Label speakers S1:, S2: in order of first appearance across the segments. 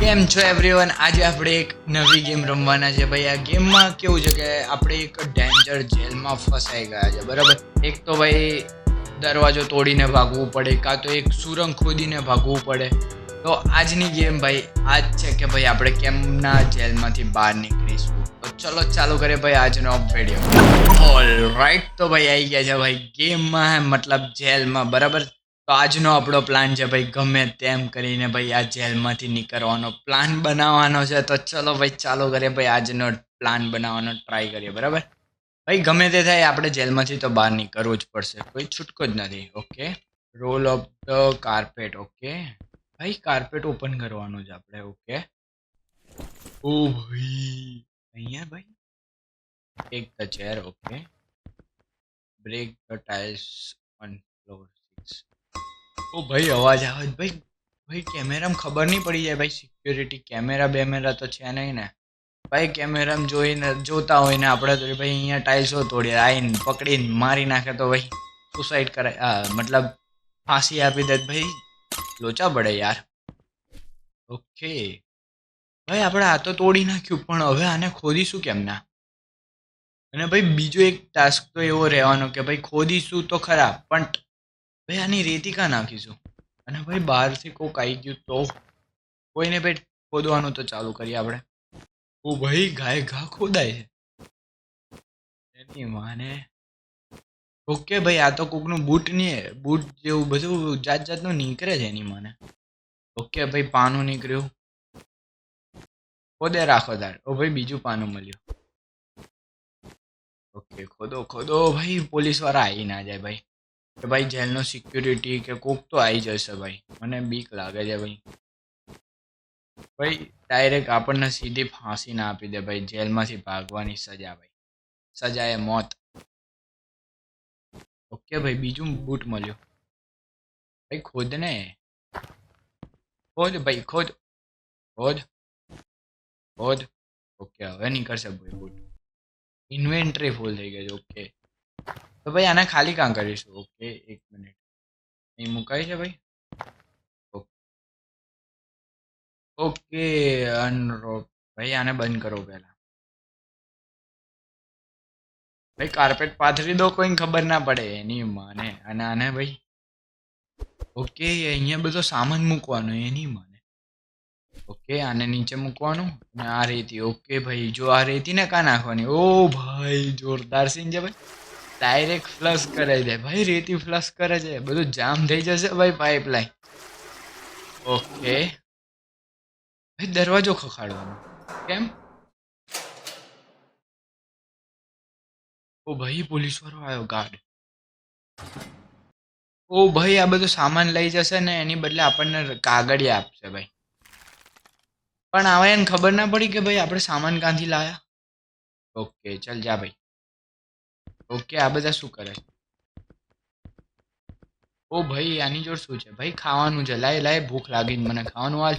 S1: કેમ છો એવરીવન આજે આપણે એક નવી ગેમ રમવાના છે ભાઈ. આ ગેમમાં કેવું છે કે આપણે એક ડેન્જર જેલમાં ફસાઈ ગયા છે, બરાબર? એક તો ભાઈ દરવાજો તોડીને ભાગવું પડે, કાં તો એક સુરંગ ખોદીને ભાગવું પડે. તો આજની ગેમ ભાઈ, આજ છે કે ભાઈ આપણે કેમના જેલમાંથી બહાર નીકળીશું? તો ચલો ચાલુ કરીએ ભાઈ આજનો વીડિયો ઓલ રાઈટ તો ભાઈ આવી ગયા છે ભાઈ. ગેમમાં મતલબ જેલમાં બરાબર? તો આજનો આપણો પ્લાન છે ભાઈ, ગમે તેમ કરીને ભાઈ આ જેલમાંથી નીકળવાનો પ્લાન બનાવવાનો છે. તો ચલો ભાઈ, ચાલો કરીએ ભાઈ, આજનો પ્લાન બનાવવાનો ટ્રાય કરીએ, બરાબર? ભાઈ, ગમે તે થાય આપણે જેલમાંથી તો બહાર નીકળવું જ પડશે. કોઈ છૂટકો જ નથી okay roll of the carpet okay ભાઈ કાર્પેટ ઓપન કરવાનું છે આપણે ઓકે ઓ ભાઈ, અહીંયા ભાઈ? Take the chair okay break the tiles on floor ઓ ભાઈ, અવાજ આવે. ભાઈ ભાઈ, કેમેરામાં ખબર નહીં પડી જાય ભાઈ સિક્યોરિટી કેમેરા બેમેરા તો છે નહીં ને. ભાઈ, કેમેરામાં જોઈને, જોતા હોય ને આપણે તો, ભાઈ, અહીંયા ટાઇલ્સો તોડી આવીને પકડીને મારી નાખે તો ભાઈ સુસાઇડ કરે મતલબ ફાંસી આપી દે ભાઈ, લોચા પડે યાર. ઓકે ભાઈ, આપણે આ તો તોડી નાખ્યું, પણ હવે આને ખોદીશું કેમ ના? અને ભાઈ, બીજો એક ટાસ્ક તો એવો રહેવાનો કે ભાઈ, ખોદીશું તો ખરા, પણ ભાઈ, આની રેતી કાં નાખીશું. અને ભાઈ, બહારથી કોક આવી ગયું તો? કોઈને ભાઈ, ખોદવાનું તો ચાલુ કરીએ આપણે. ઓ ભાઈ, ગાય ઘા ખોદાય છે. એની માને. ઓકે ભાઈ, આ તો કોકનું બૂટ નહીં બૂટ જેવું બધું જાત જાતનું નીકળે છે એની માને. ઓકે ભાઈ, પાનું નીકળ્યું. ખોદે રાખો તાર. ઓ ભાઈ, બીજું પાનું મળ્યું. ઓકે, ખોદો ખોદો. ભાઈ પોલીસવાળા આવી ના જાય ભાઈ. કે ભાઈ જેલનો સિક્યુરિટી કે કોક તો આવી જશે ભાઈ. મને બીક લાગે છે ભાઈ. ભાઈ ડાયરેક્ટ આપણને સીધી ફાંસી ના આપી દે ભાઈ. જેલમાંથી ભાગવાની સજા ભાઈ. સજા એ મોત. ઓકે ભાઈ, બીજું બૂટ મળ્યું. ભાઈ ખોદ ને ખોદ ભાઈ, ખોદ. ખોદ. ખોદ. ઓકે, હવે નીકળશે ભાઈ બૂટ. ઇન્વેન્ટરી ફૂલ થઈ છે. ઓકે. તો ભાઈ આને ખાલી કામ કરીશું? ઓકે, એક મિનિટ. અહીં મુકાય છે ભાઈ? ઓકે. અનરોપ ભાઈ આને બંધ કરો પહેલા. ભાઈ કાર્પેટ પાથરી દો કોઈને ખબર ના પડે, એની માને. અને આને ભાઈ? ઓકે, અહીંયા બધો સામાન મૂકવાનો, એની માને. ઓકે, આને નીચે મૂકવાનું. અને આ રેતી. ઓકે, ભાઈ, જો આ રેતી ને કાં નાખવાની? ઓ ભાઈ, જોરદાર સીન છે ભાઈ. ડાયરેક્ટ ફ્લશ કરે છે. ભાઈ, રેતી ફ્લશ કરે છે. બધું જામ થઈ જશે ભાઈ પાઇપલાઇન ઓકે ભાઈ, દરવાજો ખખાડવાનો. કેમ? ઓ ભાઈ પોલીસ વાળો આવ્યો ગાર્ડ ઓ ભાઈ, આ બધું સામાન લઈ જશે ને એની બદલે આપણને કાગળિયા આપશે ભાઈ. પણ હવે એને ખબર ના પડી કે ભાઈ, આપણે સામાન ક્યાંથી લાયા? ઓકે ચલ જા ભાઈ. ઓકે આ બધા શું કરે છે? ઓ ભાઈ, આની જોડ શું છે? ભાઈ, ખાવાનું છે. લાય લાય, ભૂખ લાગી મને ખાવાનું હાલ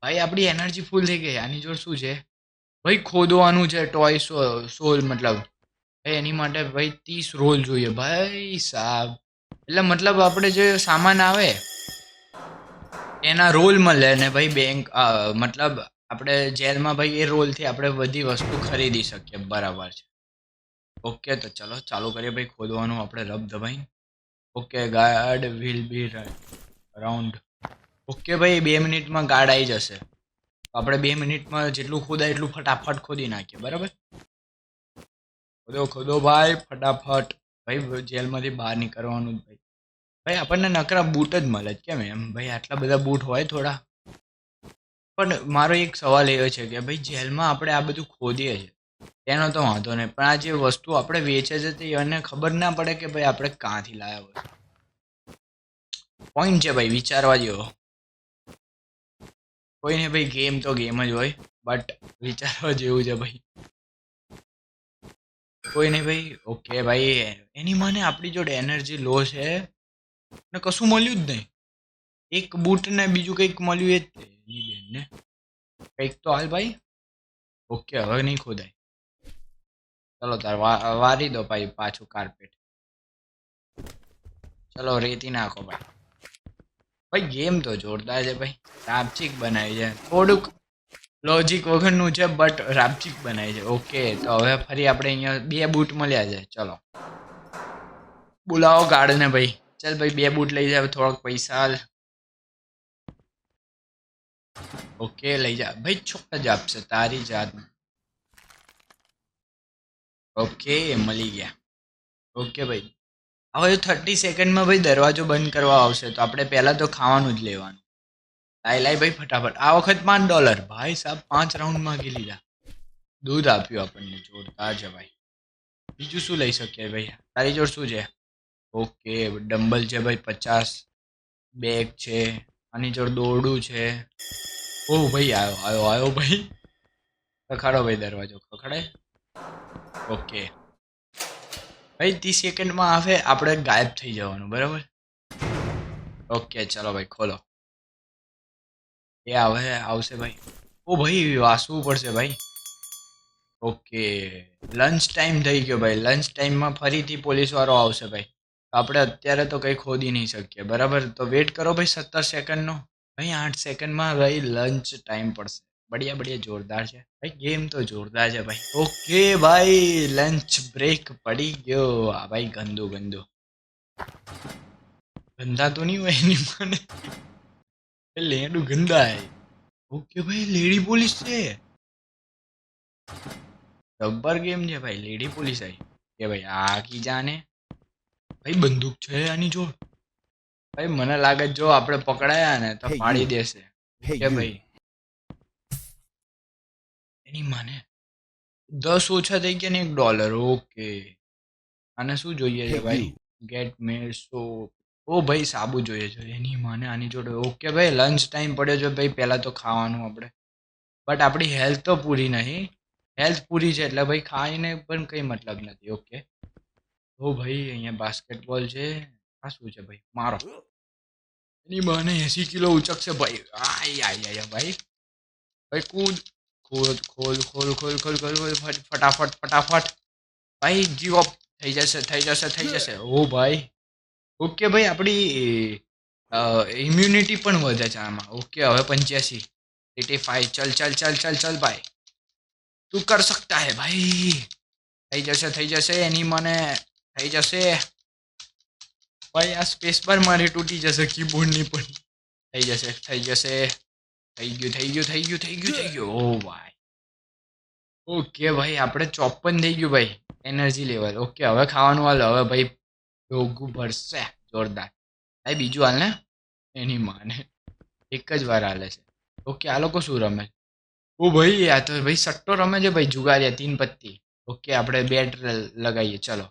S1: ભાઈ આપણી એનર્જી ફૂલ થઈ ગઈ. આની જોડ શું છે? ભાઈ, ખોદવાનું છે ટોય સોલ મતલબ. ભાઈ, એની માટે ભાઈ ત્રીસ રોલ જોઈએ. ભાઈ સાહેબ એટલે મતલબ આપણે જે સામાન આવે, એના રોલ મળે ને ભાઈ બેંક મતલબ આપણે જેલમાં ભાઈ એ રોલથી આપણે બધી વસ્તુ ખરીદી શકીએ. બરાબર છે. ઓકે તો ચલો, ચાલુ કરીએ ભાઈ ખોદવાનું આપણે રબ દબાઈ okay guard will be around okay ભાઈ, બે મિનિટમાં ગાર્ડ આવી જશે. આપણે બે મિનિટમાં જેટલું ખોદાય એટલું ફટાફટ ખોદી નાખીએ, બરાબર? ખોદો ખોદો ભાઈ, ફટાફટ. ભાઈ જેલમાંથી બહાર નીકળવાનું જ ભાઈ. ભાઈ, આપણને નકરા બૂટ જ મળે જ કેમ એમ? ભાઈ, આટલા બધા બૂટ હોય થોડા. પણ મારો એક સવાલ એવો છે કે, ભાઈ, જેલમાં આપણે આ બધું ખોદીએ છીએ. એનો તો વાંધો નહીં. પણ આ જે વસ્તુ આપણે વેચે છે તે એને ખબર ના પડે કે ભાઈ આપણે ક્યાંથી લાવ્યા હોય. પોઈન્ટ છે ભાઈ, વિચારવા જેવો કોઈને ભાઈ ગેમ તો ગેમ જ હોય બટ વિચારવા જેવું છે ભાઈ. કોઈને ભાઈ ઓકે ભાઈ, એની મને આપણી જોડે એનર્જી લો છે. ને કશું મળ્યું જ નહીં. એક બૂટ ને બીજું કંઈક મળ્યું એ જ એની બેનને. કંઈક તો હાલ ભાઈ ઓકે હવે નહીં ખોદાય. ચલો તાર વારી દો ભાઈ પાછું કાર્પેટ ચલો રેતી નાખો ભાઈ. ભાઈ ગેમ તો જોરદાર છે ભાઈ. રાપચીક બનાવી છે. થોડુંક લોજિક વગરનું છે બટ રાપચીક બનાવી છે. ઓકે તો હવે ફરી આપણે અહીંયા બે બૂટ મળ્યા છે. ચલો. બોલાવો ગાર્ડને ભાઈ. ચાલ ભાઈ, બે બૂટ લઈ જાવ થોડાક પૈસા ઓકે લઈ જા. ભાઈ છોકરા જ આપશે. તારી જાત ઓકે મળી ગયા. ઓકે ભાઈ. હવે થર્ટી સેકન્ડમાં ભાઈ દરવાજો બંધ કરવા આવશે, તો આપણે પહેલાં તો ખાવાનું જ લેવાનું. લાઈ લાઈ ભાઈ ફટાફટ. આ વખત પાંચ ડોલર ભાઈ સાહેબ પાંચ રાઉન્ડ માંગી લીધા દૂધ. આપ્યું આપણને. જોરદાર છે ભાઈ. બીજું શું લઈ શકીએ ભાઈ? તારી જોડ શું છે? ઓકે ડમ્બલ છે ભાઈ પચાસ. બેગ છે. આની જોડ દોરડું છે. ઓ ભાઈ આવ્યો આવ્યો આવ્યો ભાઈ. ખખાડો ભાઈ દરવાજો. ખખડે ઓકે ભાઈ, ત્રીસ સેકન્ડમાં આવે આપણે ગાયબ થઈ જવાનું, બરાબર? ઓકે ચલો ભાઈ, ખોલો. એ આવે આવશે ભાઈ. ઓ ભાઈ, વાસવું પડશે ભાઈ. ઓકે લંચ ટાઈમ થઈ ગયો ભાઈ. લંચ ટાઈમમાં ફરીથી પોલીસ વાળો આવશે ભાઈ. આપણે અત્યારે તો કંઈ ખોદી નહીં શકીએ, બરાબર? તો વેટ કરો ભાઈ, સત્તર સેકન્ડનો ભાઈ, આઠ સેકન્ડમાં ભાઈ લંચ ટાઈમ પડશે. બઢિયા બઢિયા જોરદાર છે ભાઈ ગેમ તો જોરદાર છે ભાઈ ઓકે ભાઈ લંચ બ્રેક પડી ગયો આ ભાઈ ગંદુ ગંદુ ગંદા તો નહીં હોય એની મને લેડું ગંદા હે ઓકે ભાઈ લેડી પોલીસ છે જબ્બર ગેમ છે ભાઈ લેડી પોલીસ આવી કે ભાઈ આ કી જાને ભાઈ બંદૂક છે આની જોડ ભાઈ મને લાગે જો આપણે પકડાયા ને તો પાડી દેશે કે ભાઈ એની માને દસ ઓછા થઈ ગયા ને એક ડોલર ઓકે આને શું જોઈએ છે ભાઈ? ગેટ મે સો ઓ ભાઈ સાબુ જોઈએ છે. એની માને આની જોડે ઓકે ભાઈ લંચ ટાઈમ પડ્યો છે ભાઈ પહેલાં તો ખાવાનું આપણે. બટ આપણી હેલ્થ તો પૂરી નહીં. હેલ્થ પૂરી છે એટલે ભાઈ ખાઈને પણ કંઈ મતલબ નથી ઓકે ઓ ભાઈ અહીંયા બાસ્કેટબોલ છે. આ શું છે ભાઈ? મારો. એની માને એસી કિલો ઉચકશે ભાઈ. આય આય ભાઈ. ભાઈ કૂદ. ખોલ ખોલ ખોલ ખોલ ખોલ ખોલ ખોલ ફટ- ફટાફટ ફટાફટ ભાઈ જીવ અપ થઈ જશે થઈ જશે થઈ જશે। ઓ ભાઈ। ઓકે ભાઈ, આપણી ઇમ્યુનિટી પણ વધે છે આમાં. ઓકે, હવે પંચ્યાસી. એટી ફાઈવ ચલ ચલ ચલ ચલ ચલ, ભાઈ. તું કર સકતા હે ભાઈ. થઈ જશે થઈ જશે, એની મને થઈ જશે. ભાઈ, આ સ્પેસ બાર મારી તૂટી જશે કીબોર્ડની પણ. થઈ જશે થઈ જશે. થઈ ગયું થઈ ગયું થઈ ગયું થઈ ગયું થઈ ગયું. ઓ ભાઈ ઓકે ભાઈ આપણે ચોપન થઈ ગયું ભાઈ. એનર્જી લેવલ ઓકે હવે ખાવાનું હાલ હવે ભાઈ ડોગું ભરશે. જોરદાર. ભાઈ બીજું હાલ ને? એની માને. એક જ વાર હાલે છે. ઓકે આ લોકો શું રમે? ઓ ભાઈ આ તો ભાઈ સટ્ટો રમે છે ભાઈ જુગારિયા તીન પત્તી. ઓકે આપણે બેટ લગાવીએ ચલો.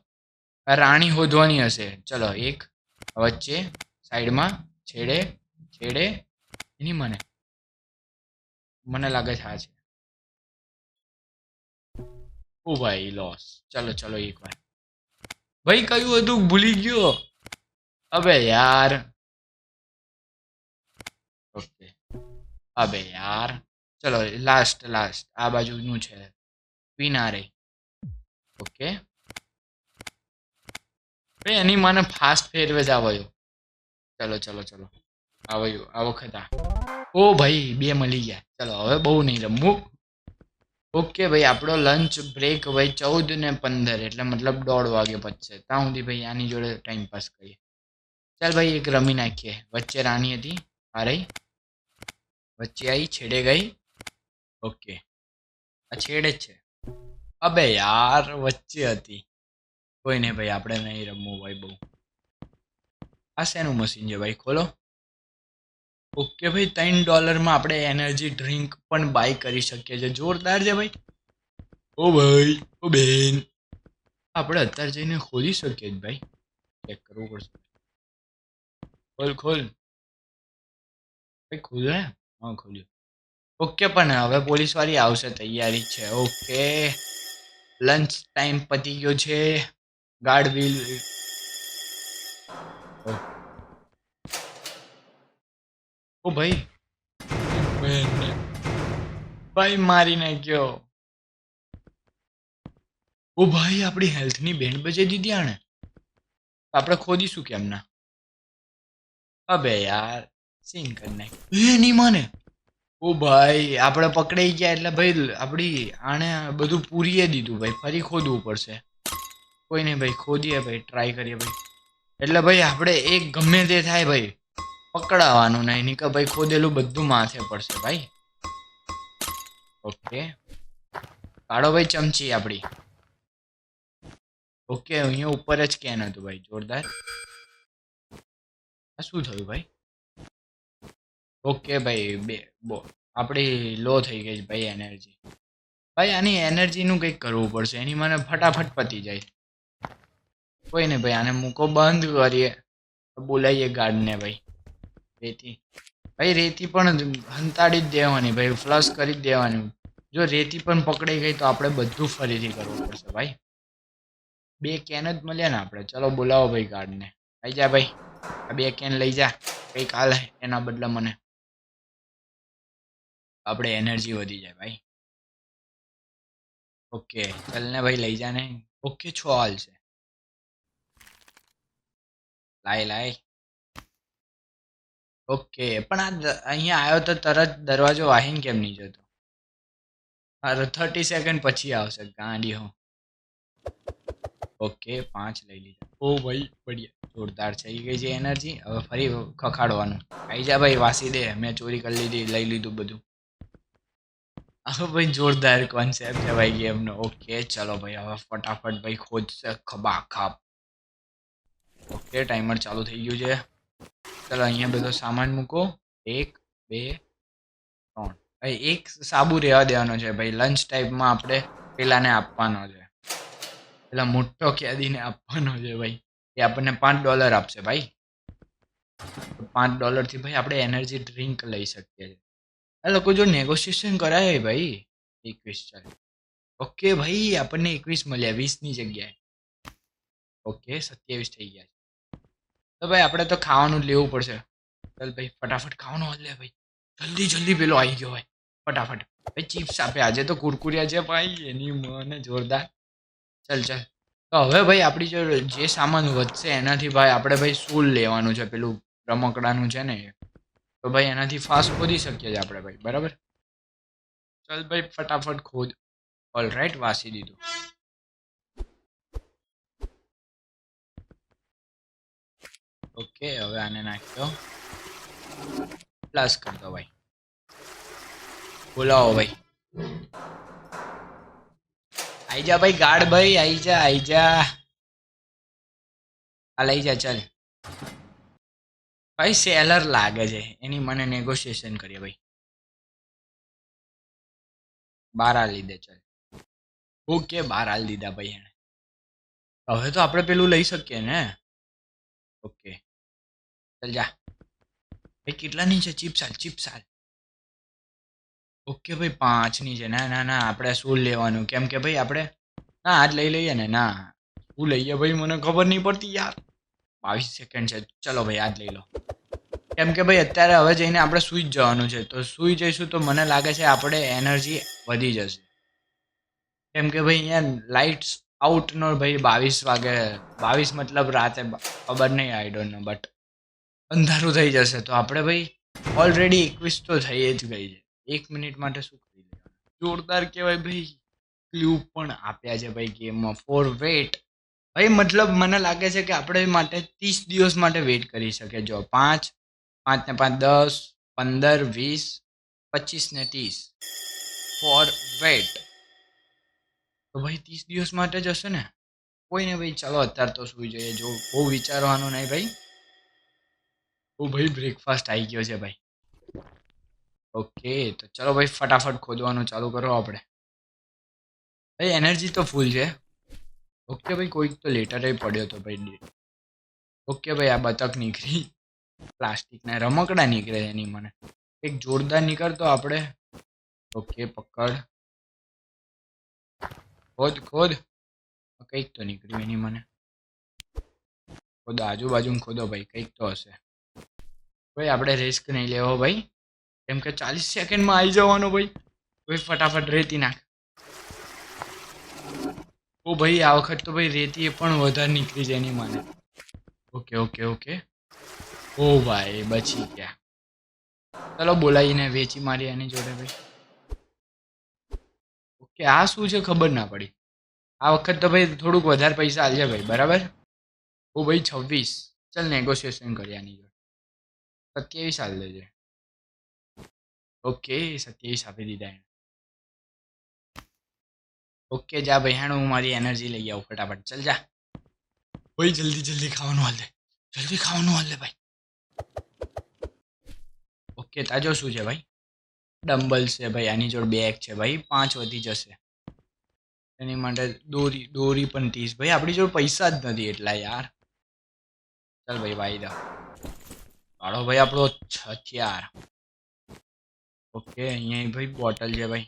S1: આ રાણી હોધવાની હશે. ચલો એક વચ્ચે સાઈડમાં છેડે છેડે. એની મને. મને લાગે છે આ છે. ઓ ભાઈ લોસ ચલો ચલો એક વાર. ભાઈ, કયું હતું? ભૂલી ગયો. અબે યાર. ઓકે. અબે યાર. ચલો લાસ્ટ લાસ્ટ આ બાજુનું છે. પીનારે ઓકે. ભાઈ એની મને ફાસ્ટ ફેરવે જ આવ્યો ચલો ચલો ચલો. આવ્યો આ વખત આ. ઓ ભાઈ, બે મળી ગયા. ચલો, હવે બહુ નહીં રમવું. ઓકે ભાઈ, આપણો લંચ બ્રેક ભાઈ ચૌદ ને પંદર, એટલે મતલબ દોઢ વાગે પછી ત્યાં સુધી ભાઈ આની જોડે ટાઈમ પાસ કરીએ. ચાલ ભાઈ, એક રમી નાખીએ. વચ્ચે રાણી હતી રહી વચ્ચે આવી છેડે ગઈ. ઓકે. આ છેડે જ છે. અબે યાર, વચ્ચે હતી. કોઈ નહીં ભાઈ, આપણે નહીં રમવું ભાઈ બહુ. આ શેનું મશીન છે ભાઈ? ખોલો. ઓકે ભાઈ ત્રણ ડોલરમાં આપણે એનર્જી ડ્રિંક પણ બાય કરી શકીએ છીએ. જોરદાર છે ભાઈ. ઓ ભાઈ ઓ બેન. આપણે અત્યારે જઈને ખોલી શકીએ જ ભાઈ. ચેક કરવું પડશે. ખોલ ખોલ. ભાઈ ખોલ્યો ને હા ખોલ્યો. ઓકે પણ હવે પોલીસ વાળી આવશે તૈયારી છે. ઓકે. લંચ ટાઈમ પતી ગયો છે. ગાર્ડ વ્હીલ ઓ ભાઈ. ભાઈ મારી નાખ્યો ઓ ભાઈ, આપણી હેલ્થની બેન્ડ બજાવી દીધી આણે. આપણે ખોદીશું કેમ ના અબે યાર સીન કરી નાખ એ નહીં માને. ઓ ભાઈ, આપણે પકડાઈ ગયા એટલે ભાઈ, આપણી આણે બધું પૂરીએ દીધું ભાઈ. ફરી ખોદવું પડશે. કોઈ નહીં ભાઈ, ખોદીએ ભાઈ ટ્રાય કરીએ ભાઈ. એટલે ભાઈ, આપણે એક ગમે તે થાય ભાઈ. પકડાવાનું નહીં. નહીં કે ભાઈ ખોદેલું બધું માથે પડશે ભાઈ. ઓકે. કાઢો ભાઈ ચમચી આપણી ઓકે, અહીંયા ઉપર જ કેન હતું ભાઈ, જોરદાર. આ શું થયું ભાઈ? ઓકે ભાઈ, બે, બો આપણી લો થઈ ગઈ ભાઈ એનર્જી. ભાઈ, આની એનર્જીનું કંઈક કરવું પડશે. એની મને ફટાફટ પતી જાય. કોઈ નહીં ભાઈ, આને મૂકો, બંધ કરીએ. બોલાવીએ ગાર્ડને ભાઈ. રેતી. ભાઈ, રેતી પણ હંતાડી જ દેવાની, ભાઈ ફ્લશ કરી જ દેવાની. જો રેતી પણ પકડી ગઈ તો આપણે બધું ફરીથી કરવું પડશે, ભાઈ. બે કેન જ મળ્યા ને આપણે. ચલો, બોલાવો ભાઈ ગાર્ડને. આવી જા ભાઈ. આ બે કેન લઈ જા. કંઈક હાલે એના બદલે મને. આપણે એનર્જી વધી જાય, ભાઈ. ઓકે ચાલ ને ભાઈ, લઈ જા ને. ઓકે છો હાલ છે. લાય લાય. ઓકે, પણ આ દ- અહીંયા આવ્યો તો તરત દરવાજો વાહીને કેમ નહીં જતો? અરે થર્ટી સેકન્ડ પછી આવશે, ગાંડી હો. ઓકે, પાંચ લઈ લીધા. ઓ ભાઈ, બઢિયા. જોરદાર થઈ ગઈ છે એનર્જી. હવે ફરી ખખાડવાનું. આઈ જા ભાઈ, વાસી દે. મેં ચોરી કરી લીધી, લઈ લીધું બધું. હવે ભાઈ, જોરદાર કોન્સેપ્ટ છે ભાઈ ગેમનો ઓકે, ચલો ભાઈ, હવે ફટાફટ ભાઈ ખોદશે ખબા ખાપ. ઓકે ટાઈમર ચાલુ થઈ ગયું છે. ચલો અહીંયા બધો સામાન મૂકો. એક, બે, ત્રણ. ભાઈ, એક સાબુ રહેવા દેવાનો છે ભાઈ. લંચ ટાઈપમાં આપણે પેલાને આપવાનો છે. પેલા મોટો કેદીને આપવાનો છે ભાઈ. એ આપણને પાંચ ડોલર આપશે ભાઈ. પાંચ ડોલરથી ભાઈ આપણે એનર્જી ડ્રિંક લઈ શકીએ છીએ. આ લોકો જો નેગોશિએશન કરાય ભાઈ. એકવીસ ચાલે ઓકે ભાઈ, આપણને એકવીસ મળ્યા, વીસની જગ્યાએ. ઓકે, સત્યાવીસ થઈ ગયા છે. તો ભાઈ આપણે તો ખાવાનું લેવું પડશે. ચાલ ભાઈ, ફટાફટ ખાવાનું હાલ લે ભાઈ. જલ્દી જલ્દી પેલો આવી ગયો ભાઈ. ફટાફટ. ભાઈ ચિપ્સ આપે. આજે તો કુરકુરિયા છે ભાઈ. એની મને જોરદાર. ચાલ ચાલ. તો હવે ભાઈ આપણી જો સામાન વધશે એનાથી ભાઈ આપણે ભાઈ સૂલ લેવાનું છે? પેલું રમકડાનું છે ને. તો ભાઈ એનાથી ફાસ્ટ ખોદી શકીએ છીએ આપણે ભાઈ. બરાબર? ચાલ ભાઈ, ફટાફટ ખોદ. ઓલ રાઈટ વાસી દીધું. ઓકે હવે આને નાખ્યો પ્લસ કરી દો ભાઈ બોલાવો ભાઈ આઈ જા ભાઈ ગાડ ભાઈ આઈ જા આઈ જા આ લઈ જા ચાલ ભાઈ સેલર લાગે છે એની મને નેગોશિએશન કરીએ ભાઈ બાર આ લીધે ચાલ ઓકે બાર હાલ દીધા ભાઈ એને હવે તો આપણે પેલું લઈ શકીએ ને ઓકે ચાલ જા. ભાઈ, કેટલાની છે? ચિપ્સ હાલ ચિપ્સ હાલ ઓકે ભાઈ, પાંચની છે. ના ના ના, આપણે શું લેવાનું? કેમ કે ભાઈ, આપણે ના, આજ લઈ લઈએ ને. ના, શું લઈએ ભાઈ? મને ખબર નહીં પડતી યાર. બાવીસ સેકન્ડ છે. ચલો ભાઈ, આજ લઈ લો. કેમ કે ભાઈ, અત્યારે હવે જઈને આપણે સૂઈ જવાનું છે. તો સૂઈ જઈશું તો મને લાગે છે આપણે એનર્જી વધી જશે. કેમ કે ભાઈ, અહીંયા લાઇટ્સ આઉટનો ભાઈ બાવીસ વાગે, બાવીસ મતલબ રાતે, ખબર નહીં આઈ ડોન્ટ નો બટ અંધારું થઈ જશે તો આપણે ભાઈ ઓલરેડી એકવીસ તો થઈ જ ગઈ છે. એક મિનિટ માટે શું કરી જોરદાર કહેવાય ભાઈ. ક્લ્યુ પણ આપ્યા છે ભાઈ ગેમમાં ફોર વેટ ભાઈ, મતલબ મને લાગે છે કે આપણે માટે ત્રીસ દિવસ માટે વેટ કરી શકે જો પાંચ પાંચ ને પાંચ દસ, પંદર, વીસ, પચીસ ને ત્રીસ. ફોર વેટ તો ભાઈ ત્રીસ દિવસ માટે જ હશે ને? કોઈ ને ભાઈ, ચાલો, અત્યારે તો સુઈ જઈએ. જો બહુ વિચારવાનું નહીં ભાઈ. ઓ ભાઈ બ્રેકફાસ્ટ આવી ગયો છે ભાઈ. ઓકે તો ચલો ભાઈ, ફટાફટ ખોદવાનું ચાલુ કરો આપણે ભાઈ એનર્જી તો ફૂલ છે. ઓકે ભાઈ, કોઈક તો લેટરે પડ્યો તો ભાઈ ઓકે ભાઈ, આ બતક નીકળી. પ્લાસ્ટિકના રમકડા નીકળે એની મને. એક જોરદાર નીકળતો આપણે ઓકે પકડ. ખોદ ખોદ. કંઈક તો નીકળ્યું એની મને. ખોદો આજુબાજુ ખોદો ભાઈ, કંઈક તો હશે. ભાઈ, આપણે રિસ્ક નહીં લેવો ભાઈ. કેમ કે ચાલીસ સેકન્ડમાં આવી જવાનો ભાઈ. ભાઈ, ફટાફટ રેતી નાખ. ઓ ભાઈ, આ વખત તો ભાઈ રેતી પણ વધારે નીકળી જાય નહીં મને. Okay okay okay. ઓ ભાઈ, બચી ગયા. ચલો બોલાવીને વેચી મારી એની જોડે ભાઈ. ઓકે, આ શું છે ખબર ના પડી. આ વખત તો ભાઈ થોડુંક વધારે પૈસા આલજે ભાઈ, બરાબર? ઓ ભાઈ, છવ્વીસ. ચાલ નેગોશિએશન કર્યાની સત્યાવીસ આલ દેજે ઓકે સત્યાવીસ આપી દીધા એને ઓકે જા ભાઈ હું મારી એનર્જી લઈ આવું ફટાફટ ચાલ જા ભાઈ જલ્દી જલ્દી ખાવાનું હાલ દે જલ્દી ખાવાનું હાલ દે ભાઈ ઓકે તાજો શું છે ભાઈ ડમ્બલ છે ભાઈ આની જોડે બેગ છે ભાઈ પાંચ વધી જશે એની માટે દોરી દોરી પણ ત્રીસ ભાઈ આપણી જોડે પૈસા જ નથી એટલા યાર ચાલ ભાઈ વાયદા કાઢો ભાઈ, આપણો હથિયાર ઓકે, અહીંયા ભાઈ બોટલ છે ભાઈ.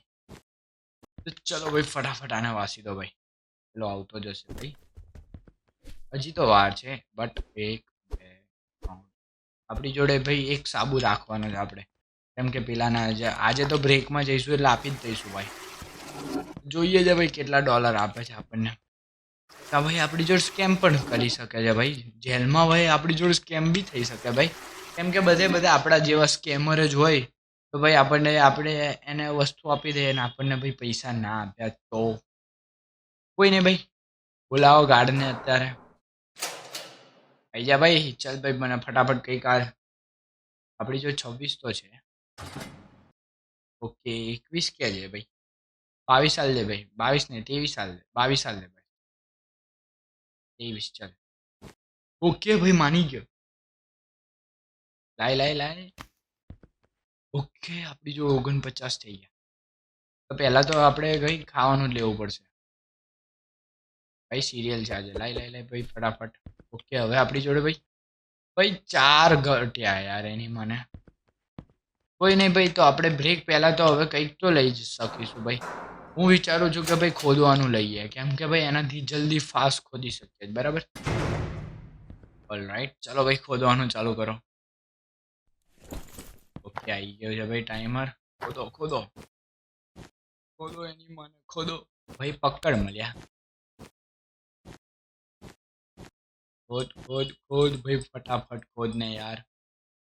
S1: તો ચલો ભાઈ, ફટાફટ આને વાસી દો ભાઈ. ચલો, આવતો જશે ભાઈ. હજી તો વાર છે બટ એક, બે, ત્રણ. આપણી જોડે ભાઈ એક સાબુ રાખવાનો છે આપણે. કેમ કે પેલાના આજે તો બ્રેકમાં જઈશું એટલે આપી જ દઈશું ભાઈ. જોઈએ છે ભાઈ કેટલા ડોલર આપે છે આપણને. ભાઈ આપણી જોડે સ્કેમ પણ કરી શકે છે ભાઈ. જેલમાં ભાઈ આપણી જોડે સ્કેમ બી થઈ શકે ભાઈ. કેમ કે બધે બધા આપણા જેવા સ્કેમર જ હોય. તો ભાઈ આપણને, આપણે એને વસ્તુ આપી દઈએ અને આપણને ભાઈ પૈસા ના આપ્યા તો. કોઈ નહીં ભાઈ. બોલાવો ગાર્ડને અત્યારે. આઈ જા ભાઈ. ચાલ ભાઈ મને ફટાફટ કઈ કાર આપણી જો છવ્વીસ તો છે. ઓકે, એકવીસ કે છે ભાઈ? બાવીસ સાલ દે ભાઈ. બાવીસ ને ત્રેવીસ સાલ દે. બાવીસ સાલ દે ભાઈ ત્રેવીસ ચાલ ઓકે ભાઈ માની ગયો લાય લાય લાય ઓકે આપણી જો ઓગણપચાસ થઈ ગયા તો પહેલા તો આપણે કઈ ખાવાનું જ લેવું પડશે ભાઈ સિરિયલ છે આજે લાય લાય લાય ભાઈ ફટાફટ ઓકે હવે આપણી જોડે ભાઈ ભાઈ ચાર ઘટ્યા યાર એની મને કોઈ નહીં ભાઈ તો આપણે બ્રેક પહેલા તો હવે કંઈક તો લઈ જ શકીશું ભાઈ હું વિચારું છું કે ભાઈ ખોદવાનું લઈએ. કેમ કે ભાઈ એનાથી જલ્દી ફાસ્ટ ખોદી શકીએ. બરાબર? ઓલ રાઈટ ચલો ભાઈ, ખોદવાનું ચાલુ કરો. ઓકે આવી ગયો છે ભાઈ ટાઈમર ખોદો ખોદો. ખોદો એની મને, ખોદો. ભાઈ, પકડ મળ્યા. ખોદ ખોદ ખોદ. ભાઈ, ફટાફટ ખોદ ને યાર.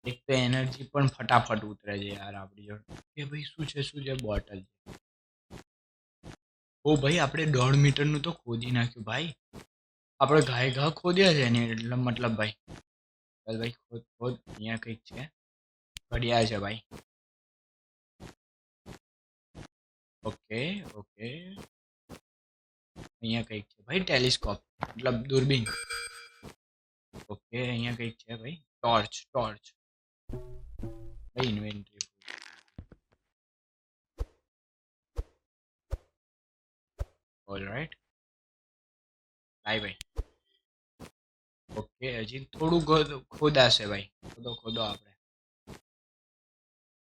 S1: એક તો એનર્જી પણ ફટાફટ ઉતરે છે યાર આપણી જોડે. કે ભાઈ, શું છે શું છે? બોટલ ઓ ભાઈ, આપણે દોઢ મીટરનું તો ખોદી નાખ્યું ભાઈ. આપણે ઘાય ઘા ખોદ્યા છે એની એટલે મતલબ ભાઈ, ચાલ ભાઈ, ખોદ ખોદ, અહીંયા કંઈક છે. ઘડિયાળ છે ભાઈ. Okay okay. અહીંયા કંઈક છે ભાઈ, ટેલિસ્કોપ, મતલબ દૂરબીન. ઓકે, અહીંયા કંઈક છે ભાઈ, ટોર્ચ ટોર્ચ. ભાઈ ઇન્વેન્ટરી ઓલ રાઈટ લાઈ ભાઈ ઓકે હજી થોડું ખોદ- ખોદાશે ભાઈ. ખોદો ખોદો આપણે.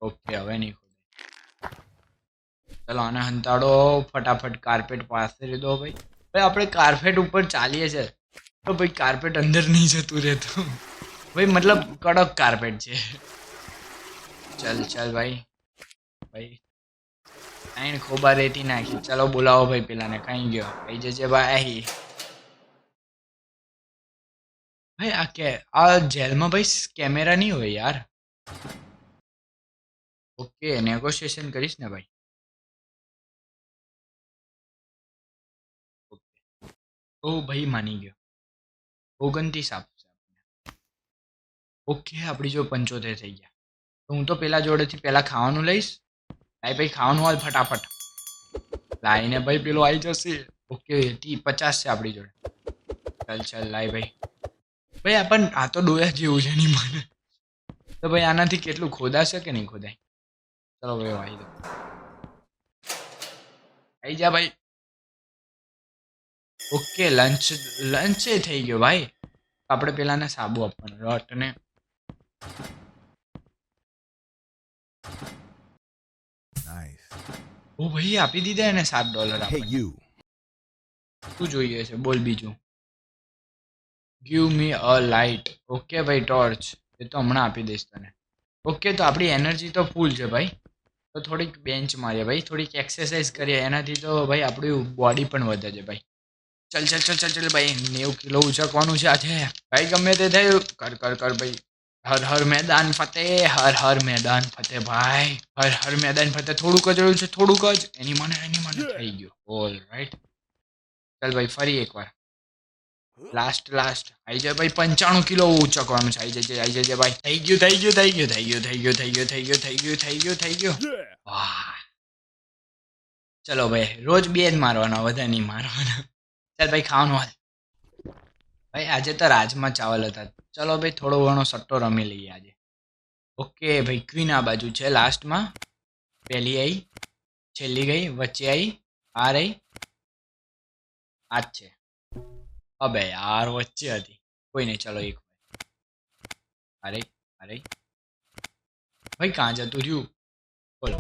S1: ઓકે હવે નહીં ખોદે. ચલો, આને હંતાડો, ફટાફટ કાર્પેટ પાસે દો ભાઈ. ભાઈ આપણે કાર્પેટ ઉપર ચાલીએ છે તો ભાઈ કાર્પેટ અંદર નહીં જતું રહેતું. ભાઈ, મતલબ કડક કાર્પેટ છે. ચાલ ચાલ ભાઈ. ભાઈ આઈને ખોબા રેતી નાખી. ચાલો બોલાવો ભાઈ પેલાને, કઈ ગયો. ભાઈ જજે ભાઈ, આહી. ભાઈ, આ કે, આ જેલમાં ભાઈ કેમેરા નહીં હોય યાર. ઓકે નેગોશિએશન કરીશ ને ભાઈ. ઓ ભાઈ, માની ગયો. ઓગણત્રીસ આપશે ઓકે, આપણી જો પંચોતેર થઈ ગયા. તો હું તો પેલા જોડેથી પેલા ખાવાનું લઈશ. લાઈ ભાઈ, ખાવાનું હોય ફટાફટ. લાઈને ભાઈ પેલો આવી જશે. ઓકે, ટી પચાસ છે આપણી જોડે. ચાલ ચાલ લાઈ ભાઈ. ભાઈ, આ પણ, આ તો ડોયા જેવું છે નહીં મને. તો ભાઈ, આનાથી કેટલું ખોદાશે કે નહીં ખોદાય? ચલો ભાઈ આવી દો આવી જા ભાઈ. ઓકે લંચ લંચ થઈ ગયો ભાઈ. આપણે પેલાને સાબુ આપવાનો. રટ ઓ ભાઈ આપી દીધા એને સાત ડોલર આપે
S2: યુ
S1: શું જોઈએ છે? બોલ બીજું. Give me a light okay ભાઈ ટોર્ચ એ તો હમણાં આપી દઈશ તને. ઓકે તો આપણી એનર્જી તો ફૂલ છે ભાઈ. તો થોડીક બેન્ચ મારીએ ભાઈ. થોડીક એક્સરસાઇઝ કરીએ. એનાથી તો ભાઈ આપણી બોડી પણ વધે છે ભાઈ. ચલ ચલ ચલ ચલ ચલ ભાઈ. નેવું કિલો ઉચકવાનું છે આજે. ભાઈ ગમે તે થયું કર કર કર ભાઈ. હર હર મેદાન ફતેહ હર હર મેદાન ફતેહ ભાઈ. હર હર મેદાન ફતેહ. થોડુંક જ રહ્યું છે થોડુંક જ. એની મને એની મને થઈ ગયું. ઓલ રાઈટ ચાલ ભાઈ ફરી એકવાર. લાસ્ટ લાસ્ટ આઈ જાય ભાઈ પંચાણું કિલો ઉચકવાનું છે. આઈ જજે આઈ જજે ભાઈ. થઈ ગયું થઈ ગયું થઈ ગયું થઈ ગયું થઈ ગયું થઈ ગયું થઈ ગયું થઈ ગયું થઈ ગયું થઈ ગયું. વાહ. ચલો ભાઈ રોજ બે જ મારવાના વધારે નહીં મારવાના. ચાલ ભાઈ ખાવાનું હાલ. ભાઈ, આજે તો રાજમાં ચાવલ હતા. ચલો ભાઈ, થોડો ઘણો સટ્ટો રમી લઈએ આજે. ઓકે ભાઈ ક્વીન આ બાજુ છે લાસ્ટમાં પહેલી આવી છેલ્લી ગઈ, વચ્ચે આવી આ રહી આ જ છે. અબે યાર, વચ્ચે હતી. કોઈ નહીં, ચલો એક અરે અરે ભાઈ, કાં જતું રહ્યું? બોલો.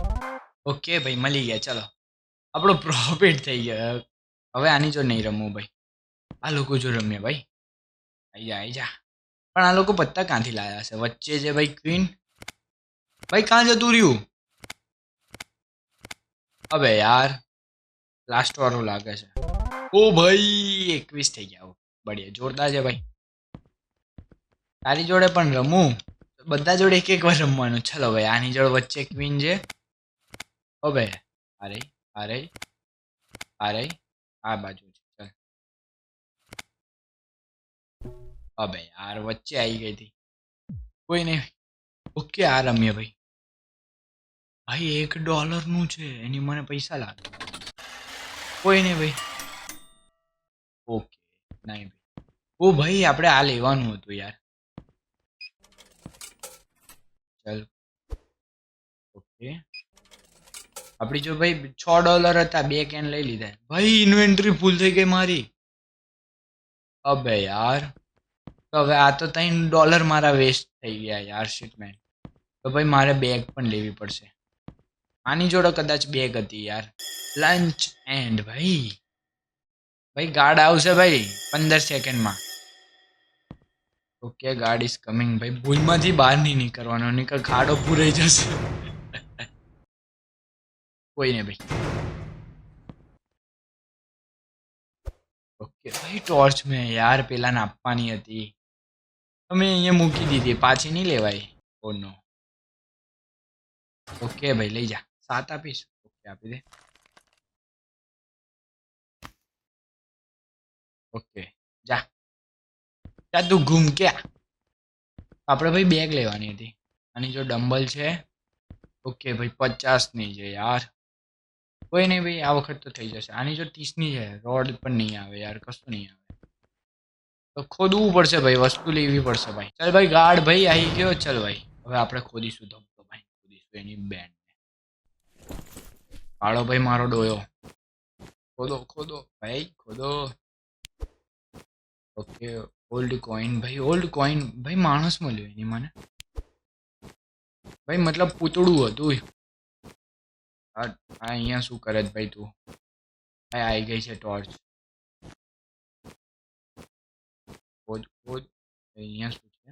S1: ઓકે ભાઈ, મળી ગયા, ચલો. આપણો પ્રોફિટ થઈ ગયો. હવે આની જો નહીં રમવું ભાઈ. આ લોકો જો રમ્યા ભાઈ. આઈ આઈ જા. પણ આ લોકો પત્તા ક્યાંથી લાવ્યા છે વચ્ચે છે ભાઈ ક્વીન ભાઈ કાં જતું રહ્યું? હવે યાર લાસ્ટ વાળું લાગે છે. ઓ ભાઈ એકવીસ થઈ ગયા. ઓ, બઢિયા. જોરદાર છે ભાઈ. તારી જોડે પણ રમું? બધા જોડે એક એક વાર રમવાનું. ચલો ભાઈ આની જોડે વચ્ચે ક્વીન છે. હવે અરે અરે અરે આ બાજુ અબે યાર, વચ્ચે આવી ગઈ હતી. કોઈ નહીં. ઓકે, આ રમીએ ભાઈ. ભાઈ, એક ડોલરનું છે, એની મને પૈસા લાગે. કોઈ નહીં ભાઈ. ઓકે, નહીં ભાઈ. ઓ ભાઈ, આપણે આ લેવાનું હતું યાર. ચાલ. ઓકે. આપણી જો ભાઈ, છ ડોલર હતા, બે કેન લઈ લીધા. ભાઈ, ઇન્વેન્ટરી ફૂલ થઈ ગઈ મારી. અબે યાર. તો હવે આ તો ત્રણ ડોલર મારા વેસ્ટ થઈ ગયા યાર શિટમેન તો ભાઈ મારે બેગ પણ લેવી પડશે. આની જોડે કદાચ બેગ હતી યાર. લંચ એન્ડ ભાઈ ભાઈ ગાર્ડ આવશે ભાઈ પંદર સેકન્ડમાં. ઓકે ગાર્ડ ઇઝ કમિંગ ભાઈ ભૂલમાંથી બહાર નહીં નીકળવાનો, નીકળ ખાડો પૂરાઈ જશે. કોઈ નહીં ભાઈ. ઓકે, ભાઈ ટોર્ચ મેં યાર પેલાને આપવાની હતી. તમે અહીંયા મૂકી દીધી. પાછી નહીં લેવાય ફોનનો. ઓકે ભાઈ, લઈ જા. સાત આપીશ. ઓકે, આપી દે. ઓકે, જા. જા, તું ઘૂમ ક્યાં? આપણે ભાઈ બેગ લેવાની હતી. આની જો ડમ્બલ છે. ઓકે ભાઈ પચાસની છે યાર. કોઈ નહીં ભાઈ, આ વખત તો થઈ જશે. આની જો ત્રીસની છે. રોડ પણ નહીં આવે યાર, કશું નહીં આવે. તો ખોદવું પડશે ભાઈ, વસ્તુ લેવી પડશે ભાઈ. ચાલ ભાઈ ગાર્ડ ભાઈ આવી ગયો. ચાલ ભાઈ, હવે આપણે ખોદીશું તો. ભાઈ ખોદીશું એની બેન્ડ કાળો ભાઈ મારો ડોયો. ખોદો ખોદો. ભાઈ, ખોદો. ઓકે ઓલ્ડ કોઈન ભાઈ ઓલ્ડ કોઈન ભાઈ, માણસ મળ્યો એની મને. ભાઈ, મતલબ પૂતળું હતું. આ અહીંયા શું કરે ભાઈ તું? ભાઈ આવી ગઈ છે ટોર્ચ અહીંયા શું છે?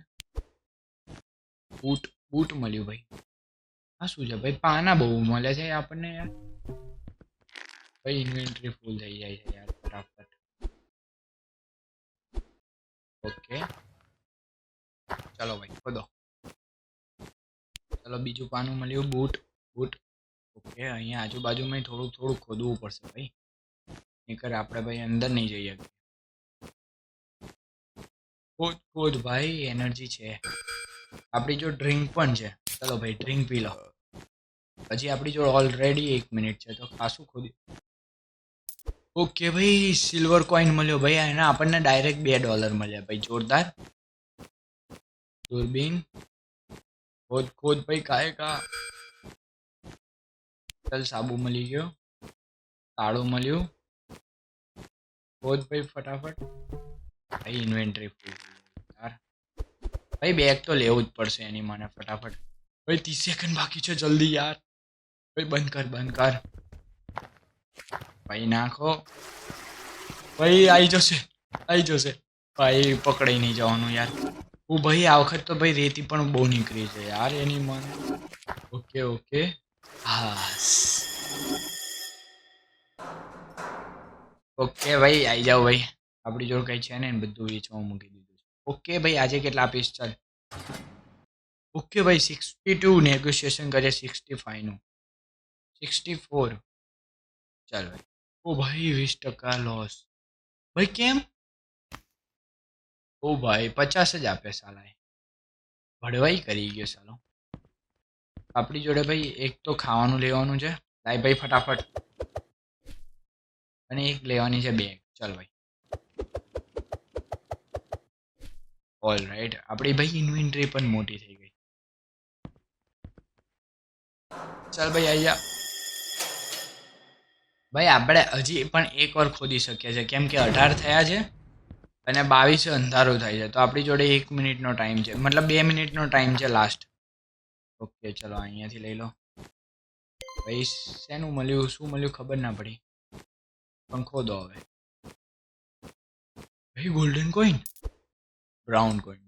S1: બૂટ બૂટ મળ્યું ભાઈ. આ શું છે ભાઈ? પાના બહુ મળે છે આપણને યાર. ભાઈ ઇન્વેન્ટરી ફૂલ થઈ જાય છે યાર, ફટાફટ. ઓકે. ચલો ભાઈ, ખોદો. ચલો, બીજું પાનું મળ્યું, બૂટ બૂટ. ઓકે, અહીંયા આજુબાજુમાં થોડુંક થોડુંક ખોદવું પડશે ભાઈ. નહીકર આપણે ભાઈ અંદર નહીં જઈએ ખોદ ભાઈ એનર્જી છે. આપણી જો ડ્રિંક પણ છે. ચલો ભાઈ ડ્રિંક પી લો. પછી આપણી જો ઓલરેડી એક મિનિટ છે, તો ખાસું ખોદી. ઓકે ભાઈ સિલ્વર કોઈન મળ્યો ભાઈ એના આપણને ડાયરેક્ટ બે ડોલર મળ્યા ભાઈ, જોરદાર. દૂરબીન. ખોદ ખોદ ભાઈ કાય કા ચલ, સાબુ મળી ગયો. તાળું મળ્યું. ખોદ ભાઈ, ફટાફટ. ભાઈ ઇન્વેન્ટરી ફૂલ ભાઈ બેગ તો લેવું જ પડશે એની મને ફટાફટ. ભાઈ, ત્રીસ સેકન્ડ બાકી છે જલ્દી યાર. ભાઈ, બંધ કર બંધ કર. ભાઈ, નાખો. ભાઈ આવી જશે આવી જશે. ભાઈ, પકડાઈ નહીં જવાનું યાર. હું ભાઈ, આ વખત તો ભાઈ રેતી પણ બહુ નીકળી છે યાર એની મને. Okay okay. હા ઓકે, ભાઈ આવી જાઓ ભાઈ. આપણી જોડે કઈ છે ને બધું વેચવા મૂકી દીધું છે. ઓકે ભાઈ, આજે કેટલા આપીશ? ચાલ. ઓકે ભાઈ સિક્સટી ટુ નેગોશિએશન કરે સિક્સટી ફાઈવનું સિક્સટી ફોર ચાલ ભાઈ. ઓ ભાઈ, વીસ ટકા લોસ ભાઈ, કેમ? ઓ ભાઈ, પચાસ જ આપે સાલાએ. ભડવાઈ કરી ગયો સાલો. આપણી જોડે ભાઈ એક તો ખાવાનું લેવાનું છે. લાય ભાઈ ફટાફટ. અને એક લેવાની છે બેગ ચાલ ભાઈ. ઓલ રાઈટ આપણી ભાઈ ઇન્વેન્ટરી પણ મોટી થઈ ગઈ. ચાલ ભાઈ અહીંયા ભાઈ, આપણે હજી પણ એક વાર ખોદી શકીએ છીએ. કેમ કે અઢાર થયા છે અને બાવીસે અંધારું થાય છે. તો આપણી જોડે એક મિનિટનો ટાઈમ છે. મતલબ બે મિનિટનો ટાઈમ છે લાસ્ટ ઓકે ચલો, અહીંયાથી લઈ લો. ભાઈ, શેનું મળ્યું? શું મળ્યું? ખબર ના પડી. પણ ખોદો હવે. ભાઈ ગોલ્ડન કોઈન બ્રાઉન કોઈન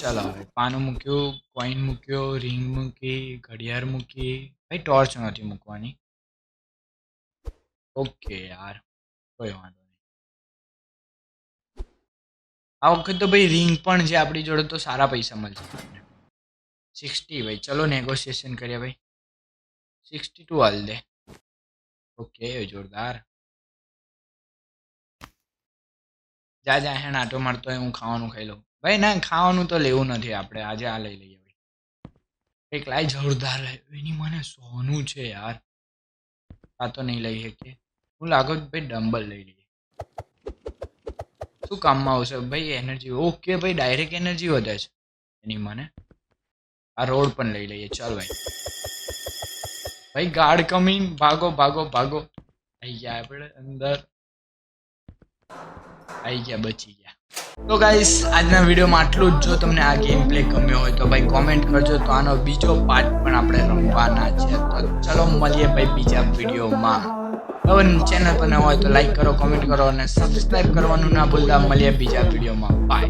S1: ચાલો હવે પાનું મૂક્યું કોઈન મૂક્યો રિંગ મૂકી ઘડિયાળ મૂકી ભાઈ ટોર્ચ નથી મૂકવાની ઓકે યાર કોઈ વાંધો નહીં આ વખત તો ભાઈ રિંગ પણ છે, આપણી જોડે તો સારા પૈસા મળશે આપણને સિક્સટી ભાઈ, ચલો નેગોશિએશન કરીએ ભાઈ. સિક્સટી ટુ હાલ દે ઓકે જોરદાર. જા જા, હેણ, આટો મારતો હોય, હું ખાવાનું ખાઈ લઉં. ભાઈ, ના, ખાવાનું તો લેવું નથી આપણે. આજે આ લઈ લઈએ ભાઈ. એક લાય જોરદાર એની મને સોનું છે યાર. આ તો નહીં લઈ શકીએ. હું લાગો ભાઈ ડમ્બલ લઈ લઈએ. શું કામમાં આવશે? ભાઈ, એનર્જી ઓકે, ભાઈ, ડાયરેક્ટ એનર્જી વધે છે. એની મને. આ રોડ પણ લઈ લઈએ. ચાલ ભાઈ. ભાઈ ગાર્ડ કમિંગ ભાગો ભાગો ભાગો. થઈ ગયા આપણે અંદર. આવી ગયા, બચી ગયા. તો ગાઈસ આજના વિડીયોમાં આટલું જ. જો તમને આ ગેમ પ્લે ગમ્યો હોય તો ભાઈ કોમેન્ટ કરજો. તો આનો બીજો પાર્ટ પણ આપણે રમવાના છે. તો ચલો મળીએ ભાઈ બીજા વિડીયોમાં. હવે ચેનલ પર ન હોય તો લાઈક કરો કોમેન્ટ કરો અને સબસ્ક્રાઇબ કરવાનું ના ભૂલતા. મળીએ બીજા વિડીયોમાં. બાય